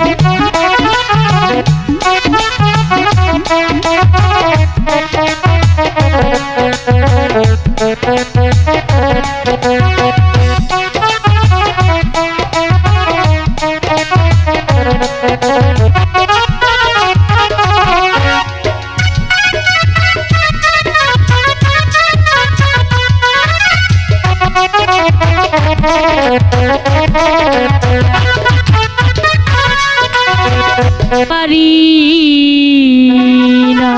Música পারি না।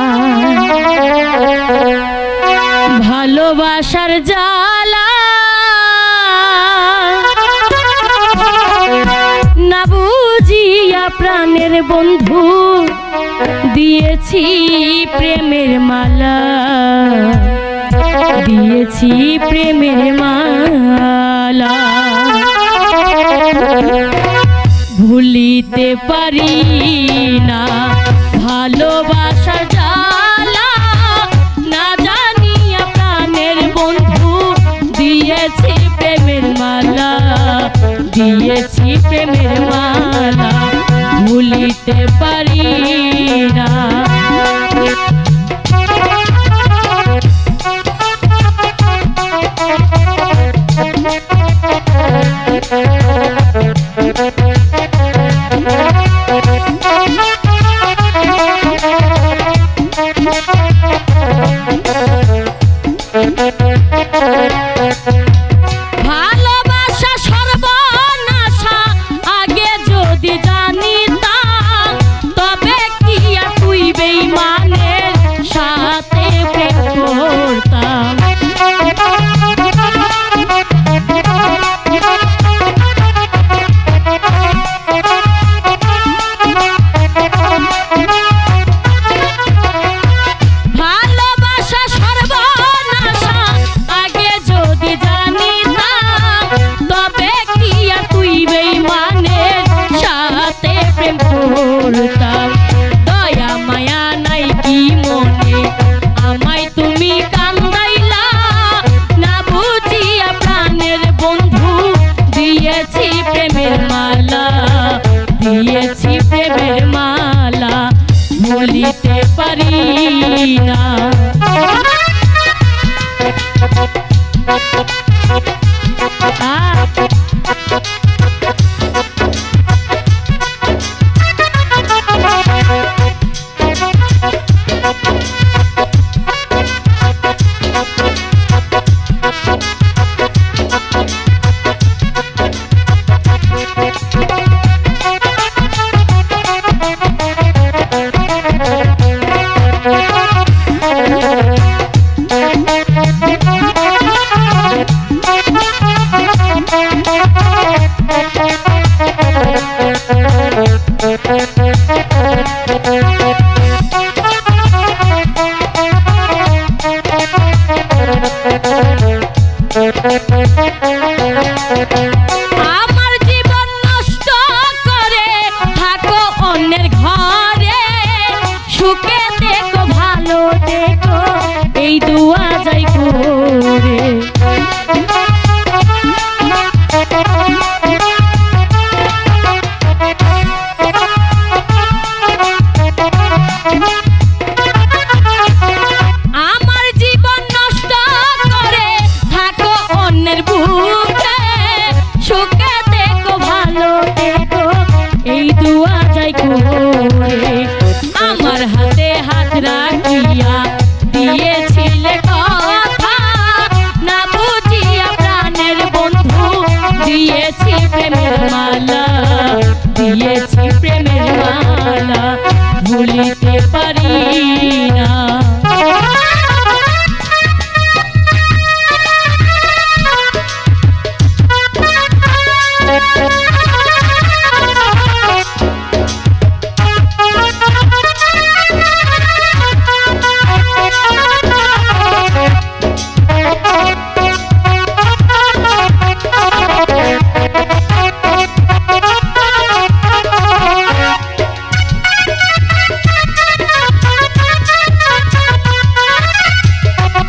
ভালোবাসার জ্বালা না বুঝিয়া প্রাণের বন্ধু দিয়েছি প্রেমের মালা। দিয়েছি প্রেমের মালা। ভুলিতে পারি না। ভালোবাসা জ্বালা না জানিয়া প্রাণের বন্ধু দিয়েছি প্রেমের মালা, দিয়েছি প্রেমের মালা, ভুলিতে পারি না। বলিতে পারি না। Thank Bye.